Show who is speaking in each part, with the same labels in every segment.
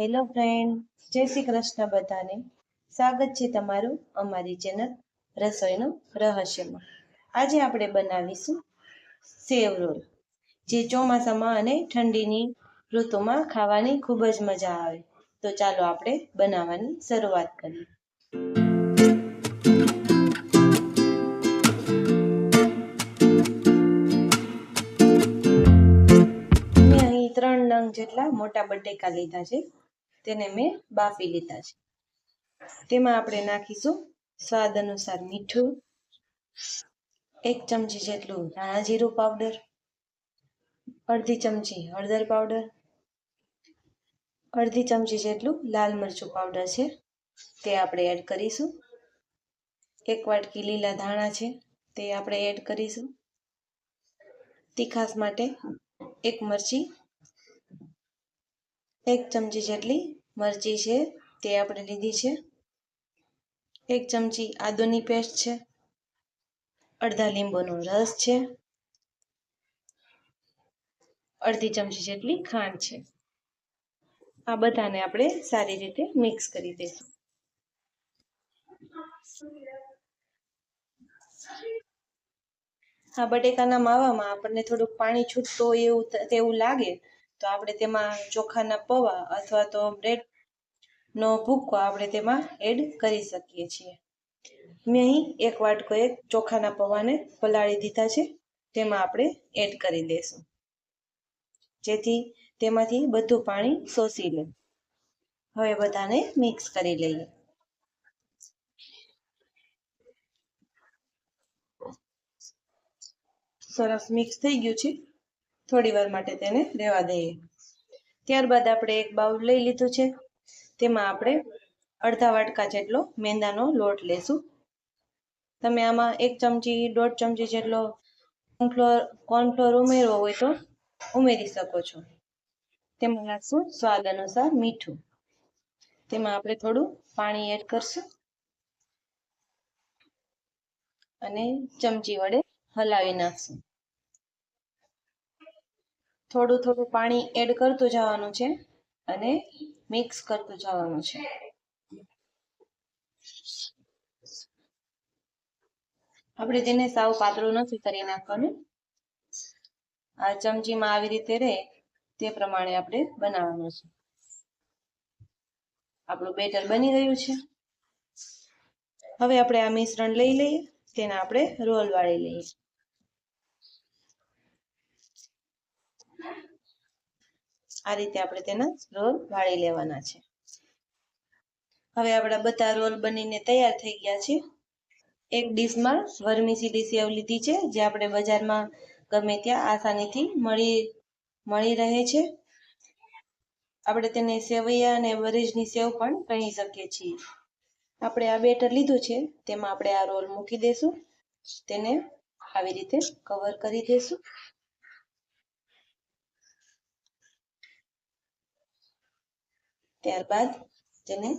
Speaker 1: Hello friend જય શ્રી કૃષ્ણ બધાને. સ્વાગત છે તમારું અમારી ચેનલ રસોઈનું રહસ્યમાં. આજે આપણે બનાવીશું સેવ રોલ, જે ચોમાસામાં અને ઠંડીની ઋતુમાં ખાવાની ખૂબ જ મજા આવે. તો ચાલો આપણે બનાવવાની શરૂઆત કરીએ. ત્રણ નંગ જેટલા મોટા બટેકા લીધા છે. તેને મેં બાફી લીધા છે. તેમાં આપણે નાખીશું સ્વાદ અનુસાર મીઠું, એક ચમચી જેટલું ધાણા જીરું પાવડર અડધી ચમચી હળદર પાવડર અડધી ચમચી જેટલું લાલ મરચું પાવડર છે. તે આપણે એડ કરીશું. એક વાટકી લીલા ધાણા છે, તે આપણે એડ કરીશું. તીખાસ માટે એક મરચી એક ચમચી જેટલી મરચી છે, તે આપણે લીધી છે. એક ચમચી આદુની પેસ્ટ છે. અડધા લીંબુનો રસ છે. અડધી ચમચી જેટલી ખાંડ છે. આ બધાને આપણે સારી રીતે મિક્સ કરી દઈશું. આ બટેકાના માવામાં આપણને થોડુંક પાણી છૂટતો એવું તેવું લાગે તો આપણે તેમાં ચોખાના પૌવા અથવા તો બ્રેડ નો ભૂકો આપણે તેમાં એડ કરી શકીએ છીએ. મેં અહીં એક વાટકો એક ચોખાના પૌવાને પલાળી દીધા છે. તેમાં આપણે એડ કરી દઈશું. જેથી તેમાંથી બધું પાણી શોષી લે. હવે બધાને મિક્સ કરી લઈએ. સરસ મિક્સ થઈ ગયું છે. થોડી વાર માટે તેને રહેવા દઈએ. ત્યારબાદ આપણે એક બાઉલ લઈ લીધું છે. તેમાં આપણે અડધા વાટકા જેટલો મેંદાનો લોટ લેશું. તમે આમાં એક ચમચી, દોઢ ચમચી જેટલો કોર્નફ્લોર કોર્નફ્લોર ઉમેરવો હોય તો ઉમેરી શકો છો. તેમાં નાખશું સ્વાદ અનુસાર મીઠું. તેમાં આપણે થોડું પાણી એડ કરશું. અને ચમચી વડે હલાવી નાખશું. થોડું થોડું પાણી એડ કરતું જવાનું છે અને મિક્સ કરતું જવાનું છે. આપણે તેને સાવ પાતળું નથી કરી નાખવાનું, આ ચમચીમાં આવી રીતે રહે તે પ્રમાણે આપણે બનાવવાનું છે. આપણું બેટર બની ગયું છે. હવે આપણે આ મિશ્રણ લઈ લઈએ, તેને આપણે રોલ વાળી લઈએ. આ રીતે આપણે તેના રોલ વાળી લેવાના છે. હવે આપણા બધા રોલ બનીને તૈયાર થઈ ગયા છે. એક ડીશમાં વર્મીસીલી સેવ લીધી છે, જે આપણે બજારમાં ગમે ત્યાં આસાનીથી મળી મળી રહે છે. આપણે તેને સેવૈયા અને વરેજની સેવ પણ કહી શકીએ છીએ. આપણે આ બેટર લીધું છે, તેમાં આપણે આ રોલ મૂકી દઈશું તેને આવી રીતે કવર કરી દઈશું ત્યારબાદ તેને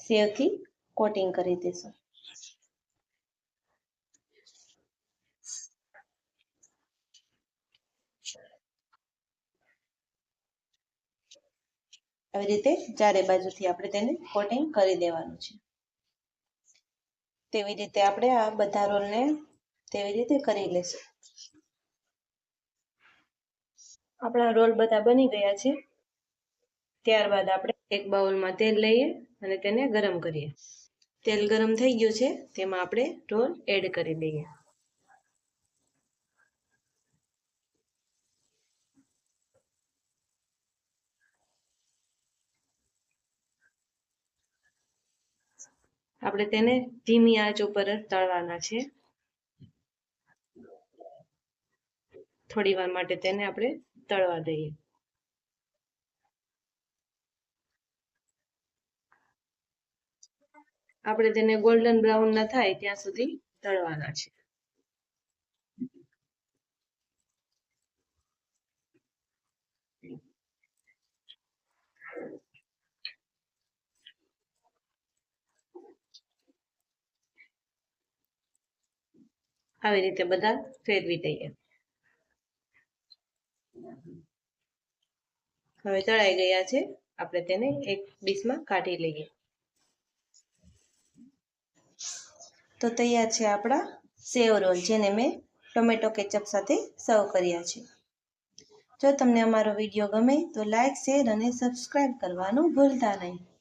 Speaker 1: સેવથી કોટિંગ કરી દઈશું આવી રીતે ચારે બાજુથી આપણે તેને કોટિંગ કરી દેવાનું છે. તેવી રીતે આપણે આ બધા રોલને તેવી રીતે કરી લેશું. આપણા રોલ બધા બની ગયા છે. ત્યારબાદ આપણે એક બાઉલમાં તેલ લઈએ અને તેને ગરમ કરીએ. તેલ ગરમ થઈ ગયું છે, તેમાં આપણે રોલ એડ કરી દઈએ. આપણે તેને ધીમી આંચ ઉપર તળવાના છે. થોડી વાર માટે તેને આપણે તળવા દઈએ. આપણે તેને ગોલ્ડન બ્રાઉન ના થાય ત્યાં સુધી તળવાના છે. આવી રીતે બધા ફેરવી દઈએ. હવે તળાઈ ગયા છે. આપણે તેને એક ડીશમાં કાઢી લઈએ. તો તૈયાર છે આપણા સેવ રોલ, જેને મેં ટોમેટો કેચઅપ સાથે સર્વ કર્યા છે. જો તમને અમારો વીડિયો ગમે તો લાઇક શેર અને સબસ્ક્રાઈબ કરવાનું ભૂલતા નહીં.